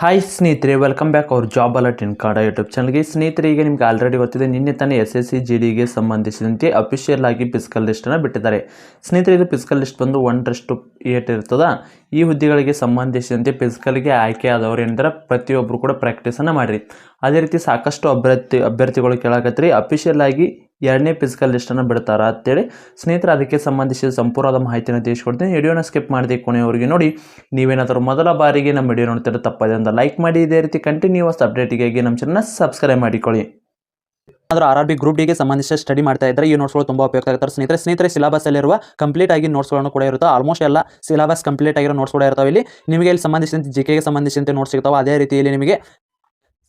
Hi ಸ್ನೇಹಿತರೆ welcome back our job alert in Kannada YouTube ಚಾನಲ್ಗೆ ಸ್ನೇಹಿತರೆ, ಈಗ ನಿಮ್ಗೆ ಆಲ್ರೆಡಿ ಗೊತ್ತಿದೆ, ನಿನ್ನೆ ತಾನೇ ಎಸ್ ಎಸ್ ಸಿ ಜಿ ಡಿಗೆ ಸಂಬಂಧಿಸಿದಂತೆ ಅಫಿಷಿಯಲ್ ಆಗಿ ಫಿಸಿಕಲ್ ಲಿಸ್ಟನ್ನು ಬಿಟ್ಟಿದ್ದಾರೆ. ಸ್ನೇಹಿತರೆ, ಇದು ಫಿಸಿಕಲ್ ಲಿಸ್ಟ್ ಬಂದು ಒಂದರಷ್ಟು ಏಟ್ ಇರ್ತದ. ಈ ಹುದ್ದೆಗಳಿಗೆ ಸಂಬಂಧಿಸಿದಂತೆ ಫಿಸಿಕಲ್ಗೆ ಆಯ್ಕೆ ಆದವರು ಏನಿದ್ದಾರೆ ಪ್ರತಿಯೊಬ್ಬರು ಕೂಡ ಪ್ರಾಕ್ಟೀಸನ್ನು ಮಾಡಿರಿ. ಅದೇ ರೀತಿ ಸಾಕಷ್ಟು ಅಭ್ಯರ್ಥಿ, ಅಭ್ಯರ್ಥಿಗಳು ಕೇಳಾಕತ್ರಿ. ಅಫಿಷಿಯಲ್ ಆಗಿ ಎರಡನೇ ಫಿಸಿಕಲ್ ಲಿಸ್ಟನ್ನು ಬಿಡ್ತಾರೆ ಅಂತೇಳಿ ಸ್ನೇಹಿತರೆ, ಅದಕ್ಕೆ ಸಂಬಂಧಿಸಿದ ಸಂಪೂರ್ಣವಾದ ಮಾಹಿತಿನ ತಿಳಿಸ್ಕೊಡ್ತೀನಿ. ವಿಡಿಯೋನ ಸ್ಕಿಪ್ ಮಾಡಿದೆ ಕೊನೆಯವರಿಗೆ ನೋಡಿ. ನೀವೇನಾದರೂ ಮೊದಲ ಬಾರಿಗೆ ನಮ್ಮ ವಿಡಿಯೋ ನೋಡ್ತಿರೋ ತಪ್ಪದೆ ಅಂತ ಲೈಕ್ ಮಾಡಿ. ಇದೇ ರೀತಿ ಕಂಟಿನ್ಯೂಸ್ ಅಪ್ಡೇಟಿಗಾಗಿ ನಮ್ಮ ಚಾನಲ್ನ ಸಬ್ಸ್ಕ್ರೈಬ್ ಮಾಡಿಕೊಳ್ಳಿ. ಆದರೂ ಆರ್ ಬಿ ಗ್ರೂಪ್ ಡಿಗೆ ಸಂಬಂಧಿಸಿದ ಸ್ಟಡಿ ಮಾಡ್ತಾ ಇದ್ದರೆ ಈ ನೋಟ್ಸ್ಗಳು ತುಂಬ ಉಪಯುಕ್ತ ಆಗ್ತಾರೆ. ಸ್ನೇಹಿತರೆ ಸ್ನೇಹಿತರೆ ಸಿಲಬಸ್ಸಲ್ಲಿರುವ ಕಂಪ್ಲೀಟ್ ಆಗಿ ನೋಟ್ಸ್ಗಳನ್ನು ಕೂಡ ಇರುತ್ತೆ. ಆಲ್ಮೋಸ್ಟ್ ಎಲ್ಲ ಸಿಲಬಸ್ ಕಂಪ್ಲೀಟ್ ಆಗಿರೋ ನೋಟ್ಸ್ ಕೂಡ ಇರ್ತಾವೆ ಇಲ್ಲಿ. ನಿಮಗೆ ಇಲ್ಲಿ ಸಂಬಂಧಿಸಿದಂತೆ ಜಿ ಕೆಗೆ ಸಂಬಂಧಿಸಿದಂತೆ ನೋಟ್ಸ್ ಸಿಗ್ತಾವೆ. ಅದೇ ರೀತಿಯಲ್ಲಿ ನಿಮಗೆ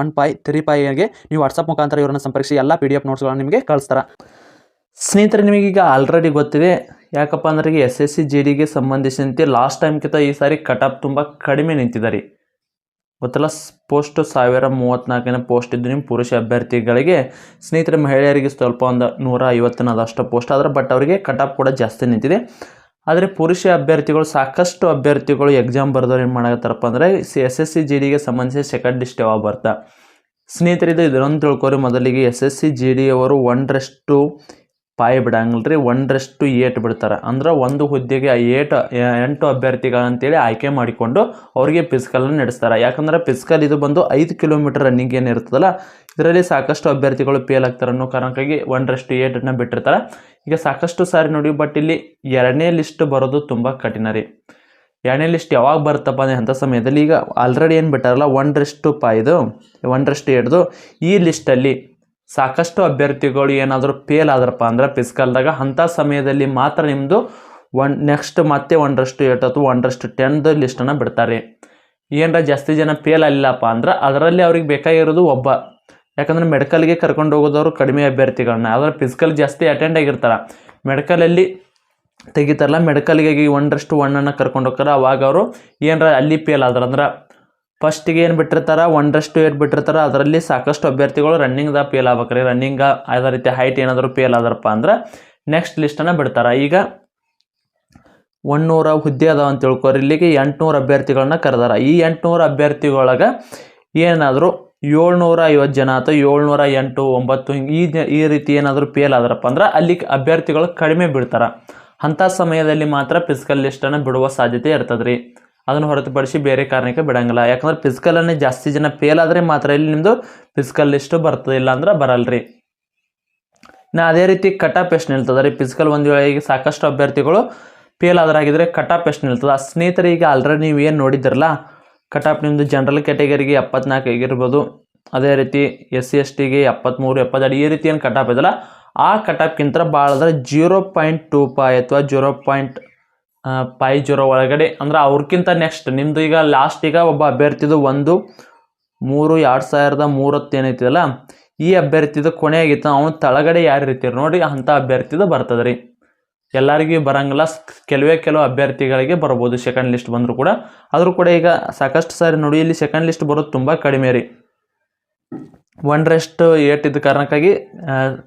one five three ಪೈಗೆ ನೀವು ವಾಟ್ಸಪ್ ಮುಖಾಂತರ ಇವರನ್ನು ಸಂಪರ್ಕಿಸಿ ಎಲ್ಲ ಪಿ ಡಿ ಎಫ್ ನೋಟ್ಸ್ಗಳನ್ನು ನಿಮಗೆ ಕಳಿಸ್ತಾರೆ. ಸ್ನೇಹಿತರೆ ನಿಮಗೀಗ ಆಲ್ರೆಡಿ ಗೊತ್ತಿದೆ ಯಾಕಪ್ಪ ಅಂದ್ರೆ ಈಗ ಎಸ್ ಎಸ್ ಸಿ ಜಿ ಡಿಗೆ ಸಂಬಂಧಿಸಿದಂತೆ ಲಾಸ್ಟ್ ಟೈಮ್ಗಿಂತ ಈ ಸಾರಿ ಕಟಾಪ್ ತುಂಬ ಕಡಿಮೆ ನಿಂತಿದ್ದಾರೆ. ಗೊತ್ತಲ್ಲ ಪೋಸ್ಟ್ ಸಾವಿರ ಮೂವತ್ತ್ನಾಲ್ಕನೇ ಪೋಸ್ಟ್ ಇದ್ದು ನಿಮ್ಮ ಪುರುಷ ಅಭ್ಯರ್ಥಿಗಳಿಗೆ, ಸ್ನೇಹಿತರೆ, ಮಹಿಳೆಯರಿಗೆ ಸ್ವಲ್ಪ ಒಂದು ನೂರ ಐವತ್ತನದಷ್ಟು ಪೋಸ್ಟ್ ಆದರೆ ಬಟ್ ಅವರಿಗೆ ಕಟಪ್ ಕೂಡ ಜಾಸ್ತಿ ನಿಂತಿದೆ. ಆದರೆ ಪುರುಷ ಅಭ್ಯರ್ಥಿಗಳು, ಸಾಕಷ್ಟು ಅಭ್ಯರ್ಥಿಗಳು ಎಕ್ಸಾಮ್ ಬರೆದವ್ರು ಏನು ಮಾಡಕತ್ತಾರಪ್ಪ ಅಂದರೆ C S S C G ಡಿಗೆ ಸಂಬಂಧಿಸಿದ ಸೆಕೆಂಡ್ ಲಿಸ್ಟ್ ಯಾವಾಗ ಬರ್ತಾ. ಸ್ನೇಹಿತರಿದ್ದು ಇದರೊಂದು ತಿಳ್ಕೊರಿ ಮೊದಲಿಗೆ S S C G D ಅವರು ಒಂದರಷ್ಟು ಪಾಯಿ ಬಿಡಂಗಿಲ್ಲ ರೀ ಒಂದರಷ್ಟು ಏಟ್ ಬಿಡ್ತಾರೆ. ಅಂದ್ರೆ ಒಂದು ಹುದ್ದೆಗೆ ಏಟ್ ಎಂಟು ಅಭ್ಯರ್ಥಿಗಳಂತೇಳಿ ಆಯ್ಕೆ ಮಾಡಿಕೊಂಡು ಅವರಿಗೆ ಫಿಸಿಕಲನ್ನು ನಡೆಸ್ತಾರೆ. ಯಾಕಂದ್ರೆ ಫಿಸಿಕಲ್ ಇದು ಬಂದು ಐದು ಕಿಲೋಮೀಟರ್ ರನ್ನಿಂಗ್ ಏನು ಇರ್ತದಲ್ಲ ಇದರಲ್ಲಿ ಸಾಕಷ್ಟು ಅಭ್ಯರ್ಥಿಗಳು ಫೇಲ್ ಆಗ್ತಾರೆ ಅನ್ನೋ ಕಾರಣಕ್ಕಾಗಿ ಒಂದರಷ್ಟು ಏಟನ್ನು ಬಿಟ್ಟಿರ್ತಾರೆ. ಈಗ ಸಾಕಷ್ಟು ಸಾರಿ ನೋಡಿ ಬಟ್ ಇಲ್ಲಿ ಎರಡನೇ ಲಿಸ್ಟ್ ಬರೋದು ತುಂಬ ಕಠಿಣ ರೀ. ಎರಡನೇ ಲಿಸ್ಟ್ ಯಾವಾಗ ಬರುತ್ತಪ್ಪ ಅಂದರೆ ಅಂಥ ಸಮಯದಲ್ಲಿ ಈಗ ಆಲ್ರೆಡಿ ಏನು ಬಿಟ್ಟಾರಲ್ಲ ಒಂದರಷ್ಟು ಪಾಯ್ದು ಒಂದರಷ್ಟು ಏಟ್ದು ಈ ಲಿಸ್ಟಲ್ಲಿ ಸಾಕಷ್ಟು ಅಭ್ಯರ್ಥಿಗಳು ಏನಾದರೂ ಫೇಲ್ ಆದ್ರಪ್ಪ ಅಂದ್ರೆ ಫಿಸಿಕಲ್ದಾಗ ಅಂಥ ಸಮಯದಲ್ಲಿ ಮಾತ್ರ ನಿಮ್ಮದು ಒನ್ ನೆಕ್ಸ್ಟ್ ಮತ್ತೆ ಒಂದರಷ್ಟು ಏಟ್ ಅಥವಾ ಒಂದರಷ್ಟು ಟೆನ್ದು ಲಿಸ್ಟನ್ನು ಬಿಡ್ತಾರೆ. ಏನರ ಜಾಸ್ತಿ ಜನ ಫೇಲ್ ಆಗಿಲ್ಲಪ್ಪ ಅಂದ್ರೆ ಅದರಲ್ಲಿ ಅವ್ರಿಗೆ ಬೇಕಾಗಿರೋದು ಒಬ್ಬ. ಯಾಕಂದ್ರೆ ಮೆಡಿಕಲ್ಗೆ ಕರ್ಕೊಂಡು ಹೋಗೋದವರು ಕಡಿಮೆ ಅಭ್ಯರ್ಥಿಗಳನ್ನ. ಆದರೆ ಫಿಸಿಕಲ್ ಜಾಸ್ತಿ ಅಟೆಂಡ್ ಆಗಿರ್ತಾರೆ. ಮೆಡಿಕಲಲ್ಲಿ ತೆಗಿತಾರಲ್ಲ, ಮೆಡಿಕಲ್ಗೆ ಒಂದರಷ್ಟು ಒಣ್ಣನ್ನು ಕರ್ಕೊಂಡು ಹೋಗ್ತಾರೆ. ಅವಾಗ ಅವರು ಏನಾರ ಅಲ್ಲಿ ಫೇಲ್ ಆದ್ರೆ ಅಂದ್ರೆ ಫಸ್ಟಿಗೆ ಏನು ಬಿಟ್ಟಿರ್ತಾರೆ, ಒಂದರಷ್ಟು ಏಟ್ ಬಿಟ್ಟಿರ್ತಾರೆ, ಅದರಲ್ಲಿ ಸಾಕಷ್ಟು ಅಭ್ಯರ್ಥಿಗಳು ರನ್ನಿಂಗ್ದಾಗ ಫೇಲ್ ಆಗ್ಬೇಕ್ರಿ. ರನ್ನಿಂಗ್ ಅದೇ ರೀತಿ ಹೈಟ್ ಏನಾದರೂ ಫೇಲ್ ಆದ್ರಪ್ಪ ಅಂದ್ರೆ ನೆಕ್ಸ್ಟ್ ಲಿಸ್ಟನ್ನು ಬಿಡ್ತಾರೆ. ಈಗ ಒಂದೂರ ಹುದ್ದೆ ಅದಾವ ಅಂತ ತಿಳ್ಕೊರಿ. ಇಲ್ಲಿಗೆ ಎಂಟುನೂರು ಅಭ್ಯರ್ಥಿಗಳನ್ನ ಕರೆದಾರ. ಈ ಎಂಟುನೂರು ಅಭ್ಯರ್ಥಿಗಳೊಳಗೆ ಏನಾದರೂ ಏಳ್ನೂರ ಐವತ್ತು ಜನ ಅಥವಾ ಏಳ್ನೂರ ಎಂಟು ಒಂಬತ್ತು ಈ ಈ ರೀತಿ ಏನಾದರೂ ಫೇಲ್ ಆದ್ರಪ್ಪ ಅಂದ್ರೆ ಅಲ್ಲಿ ಅಭ್ಯರ್ಥಿಗಳು ಕಡಿಮೆ ಬಿಡ್ತಾರೆ ಅಂಥ ಸಮಯದಲ್ಲಿ ಮಾತ್ರ ಫಿಸಿಕಲ್ ಲಿಸ್ಟನ್ನು ಬಿಡುವ ಸಾಧ್ಯತೆ ಇರ್ತದೆ ರೀ ಅದನ್ನು ಹೊರತುಪಡಿಸಿ ಬೇರೆ ಕಾರಣಕ್ಕೆ ಬಿಡಂಗಿಲ್ಲ. ಯಾಕಂದ್ರೆ ಫಿಸಿಕಲನ್ನೇ ಜಾಸ್ತಿ ಜನ ಫೇಲ್ ಆದರೆ ಮಾತ್ರ ಇಲ್ಲಿ ನಿಮ್ಮದು ಫಿಸಿಕಲ್ ಲಿಸ್ಟು ಬರ್ತದೆ ಇಲ್ಲ ಅಂದ್ರೆ ಬರಲ್ರಿ. ನಾ ಅದೇ ರೀತಿ ಕಟ್ ಆಫ್ ಎಷ್ಟು ನಿಲ್ತದೆ ರೀ ಫಿಸಿಕಲ್ ಒಂದು ವೇಳೆ ಈಗ ಸಾಕಷ್ಟು ಅಭ್ಯರ್ಥಿಗಳು ಫೇಲ್ ಆದ್ರಾಗಿದ್ರೆ ಕಟ್ ಆಫ್ ಎಷ್ಟು ನಿಲ್ತದೆ. ಆ ಸ್ನೇಹಿತರಿಗೆ ಆಲ್ರೆಡಿ ನೀವು ಏನು ನೋಡಿದ್ರಲ್ಲ ಕಟ್ ಆಫ್ ನಿಮ್ಮದು ಜನರಲ್ ಕ್ಯಾಟಗರಿಗೆ ಎಪ್ಪತ್ನಾಲ್ಕು ಆಗಿರ್ಬೋದು ಅದೇ ರೀತಿ ಎಸ್ ಸಿ ಎಸ್ ಟಿಗೆ ಎಪ್ಪತ್ತ್ಮೂರು ಎಪ್ಪತ್ತೆರಡು, ಈ ರೀತಿ ಏನು ಕಟಾಪ್ ಇದಲ್ಲ ಆ ಕಟಾಪ್ಗಿಂತ ಭಾಳ ಅಂದ್ರೆ ಜೀರೋ ಪಾಯಿಂಟ್ ಟೂ ಪಾಯ್ ಅಥವಾ ಜೀರೋ ಪಾಯಿಂಟ್ ಪೈ ಜೀರೋ ಒಳಗಡೆ. ಅಂದ್ರೆ ಅವ್ರಕ್ಕಿಂತ ನೆಕ್ಸ್ಟ್ ನಿಮ್ಮದು ಈಗ ಲಾಸ್ಟ್ ಈಗ ಒಬ್ಬ ಅಭ್ಯರ್ಥಿದು ಒಂದು, ಮೂರು, ಎರಡು ಸಾವಿರದ ಮೂರತ್ತು ಏನೈತಿದಲ್ಲ ಈ ಅಭ್ಯರ್ಥಿದು ಕೊನೆಯಾಗಿತ್ತು. ಅವನು ತಳಗಡೆ ಯಾರು ಇರ್ತೀರಿ? ನೋಡಿ ಅಂಥ ಅಭ್ಯರ್ಥಿದು ಬರ್ತದೆ ರೀ ಎಲ್ಲರಿಗೂ ಬರಂಗಿಲ್ಲ. ಕೆಲವೇ ಕೆಲವು ಅಭ್ಯರ್ಥಿಗಳಿಗೆ ಬರ್ಬೋದು ಸೆಕೆಂಡ್ ಲಿಸ್ಟ್ ಬಂದರೂ ಕೂಡ. ಆದರೂ ಕೂಡ ಈಗ ಸಾಕಷ್ಟು ಸಾರಿ ನೋಡಿ, ಇಲ್ಲಿ ಸೆಕೆಂಡ್ ಲಿಸ್ಟ್ ಬರೋದು ತುಂಬ ಕಡಿಮೆ ರೀ. ಒನ್ ರೆಸ್ಟ್ ಏಟ್ ಇದ್ದ ಕಾರಣಕ್ಕಾಗಿ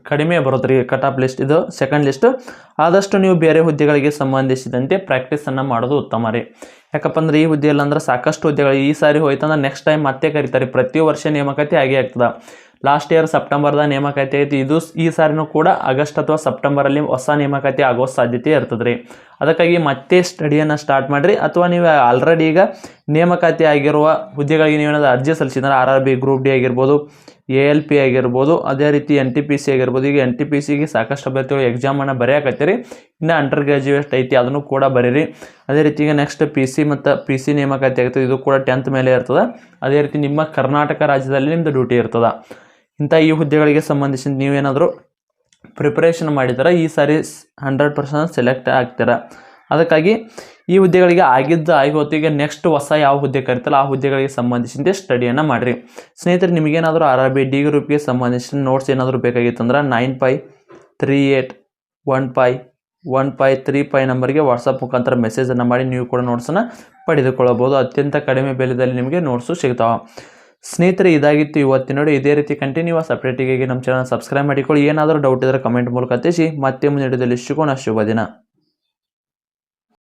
ಕಡಿಮೆ ಬರುತ್ತೆ ರೀ ಕಟ್ ಆಫ್ ಲಿಸ್ಟ್ ಇದು ಸೆಕೆಂಡ್ ಲಿಸ್ಟ್ ಆದಷ್ಟು ನೀವು ಬೇರೆ ಹುದ್ದೆಗಳಿಗೆ ಸಂಬಂಧಿಸಿದಂತೆ ಪ್ರಾಕ್ಟೀಸನ್ನು ಮಾಡೋದು ಉತ್ತಮ ರೀ. ಯಾಕಪ್ಪ ಅಂದ್ರೆ ಈ ಹುದ್ದೆಯಲ್ಲಿ ಅಂದ್ರೆ ಸಾಕಷ್ಟು ಹುದ್ದೆಗಳು ಈ ಸಾರಿ ಹೋಯ್ತಂದ್ರೆ ನೆಕ್ಸ್ಟ್ ಟೈಮ್ ಮತ್ತೆ ಕರೀತಾರೆ ಪ್ರತಿ ವರ್ಷ ನೇಮಕಾತಿ ಆಗೇ ಆಗ್ತದೆ. ಲಾಸ್ಟ್ ಇಯರ್ ಸೆಪ್ಟೆಂಬರ್ದ ನೇಮಕಾತಿ ಐತಿ ಇದು ಈ ಸಾರಿನೂ ಕೂಡ ಆಗಸ್ಟ್ ಅಥವಾ ಸೆಪ್ಟೆಂಬರಲ್ಲಿ ಹೊಸ ನೇಮಕಾತಿ ಆಗೋ ಸಾಧ್ಯತೆ ಇರ್ತದೆ ರೀ ಅದಕ್ಕಾಗಿ ಮತ್ತೆ ಸ್ಟಡಿಯನ್ನು ಸ್ಟಾರ್ಟ್ ಮಾಡಿರಿ. ಅಥವಾ ನೀವು ಆಲ್ರೆಡಿ ಈಗ ನೇಮಕಾತಿ ಆಗಿರುವ ಹುದ್ದೆಗಳಿಗೆ ನೀವು ಏನಾದ್ರು ಅರ್ಜಿ ಸಲ್ಲಿಸಿದ್ರೆ R R B group D ಆಗಿರ್ಬೋದು ಎ ಎಲ್ ಪಿ ಆಗಿರ್ಬೋದು, ಅದೇ ರೀತಿ ಎನ್ ಟಿ ಪಿ ಸಿ ಆಗಿರ್ಬೋದು, ಈಗ ಎನ್ ಟಿ ಪಿ ಸಿಗೆ ಸಾಕಷ್ಟು ಅಭ್ಯರ್ಥಿಗಳು ಎಕ್ಸಾಮನ್ನು ಬರೆಯಕತ್ತೀರಿ. ಇನ್ನು ಅಂಡರ್ ಗ್ರ್ಯಾಜುಯೇಟ್ ಐತಿ, ಅದನ್ನು ಕೂಡ ಬರೀರಿ. ಅದೇ ರೀತಿ ಈಗ ನೆಕ್ಸ್ಟ್ ಪಿ ಸಿ ಮತ್ತು ಪಿ ಸಿ ನೇಮಕಾತಿ ಆಗ್ತದೆ. ಇದು ಕೂಡ ಟೆಂತ್ ಮೇಲೆ ಇರ್ತದೆ. ಅದೇ ರೀತಿ ನಿಮ್ಮ ಕರ್ನಾಟಕ ರಾಜ್ಯದಲ್ಲಿ ನಿಮ್ಮದು ಡ್ಯೂಟಿ ಇರ್ತದೆ. ಇಂಥ ಈ ಹುದ್ದೆಗಳಿಗೆ ಸಂಬಂಧಿಸಿದ ನೀವೇನಾದರೂ ಪ್ರಿಪ್ರೇಷನ್ ಮಾಡಿದರೆ ಈ ಸಾರಿ ಹಂಡ್ರೆಡ್ ಪರ್ಸೆಂಟ್ ಸೆಲೆಕ್ಟ್ ಆಗ್ತೀರಾ? ಅದಕ್ಕಾಗಿ ಈ ಹುದ್ದೆಗಳಿಗೆ ಆಗಿದ್ದ ಆಗಿ ಹೊತ್ತಿಗೆ ನೆಕ್ಸ್ಟ್ ಹೊಸ ಯಾವ ಹುದ್ದೆ ಕರಿತಲ್ಲ ಆ ಹುದ್ದೆಗಳಿಗೆ ಸಂಬಂಧಿಸಿದಂತೆ ಸ್ಟಡಿಯನ್ನು ಮಾಡಿರಿ. ಸ್ನೇಹಿತರೆ, ನಿಮಗೇನಾದರೂ ಆರ್ ಆರ್ ಬಿ ಡಿ ಗ್ರೂಪ್ಗೆ ಸಂಬಂಧಿಸಿದ ನೋಟ್ಸ್ ಏನಾದರೂ ಬೇಕಾಗಿತ್ತಂದ್ರೆ nine five three eight one five one five three five ನಂಬರ್ಗೆ ವಾಟ್ಸಪ್ ಮುಖಾಂತರ ಮೆಸೇಜನ್ನು ಮಾಡಿ ನೀವು ಕೂಡ ನೋಟ್ಸನ್ನು ಪಡೆದುಕೊಳ್ಳಬಹುದು. ಅತ್ಯಂತ ಕಡಿಮೆ ಬೆಲೆಯಲ್ಲಿ ನಿಮಗೆ ನೋಟ್ಸು ಸಿಗ್ತಾವೆ. ಸ್ನೇಹಿತರೆ, ಇದಾಗಿತ್ತು ಇವತ್ತಿನ ನೋಡಿ, ಇದೇ ರೀತಿ ಕಂಟಿನ್ಯೂಸ್ ಅಪ್ಡೇಟಿಗಾಗಿ ನಮ್ಮ ಚಾನಲ್ ಸಬ್ಸ್ಕ್ರೈಬ್ ಮಾಡಿಕೊಳ್ಳಿ. ಏನಾದರೂ ಡೌಟ್ ಇದ್ದರೆ ಕಮೆಂಟ್ ಮೂಲಕ ತಿಳಿಸಿ. ಮತ್ತೆ ಮುಂದಿನ ವಿಡಿಯೋದಲ್ಲಿ ಸಿಗೋಣ. ಶುಭ ದಿನ.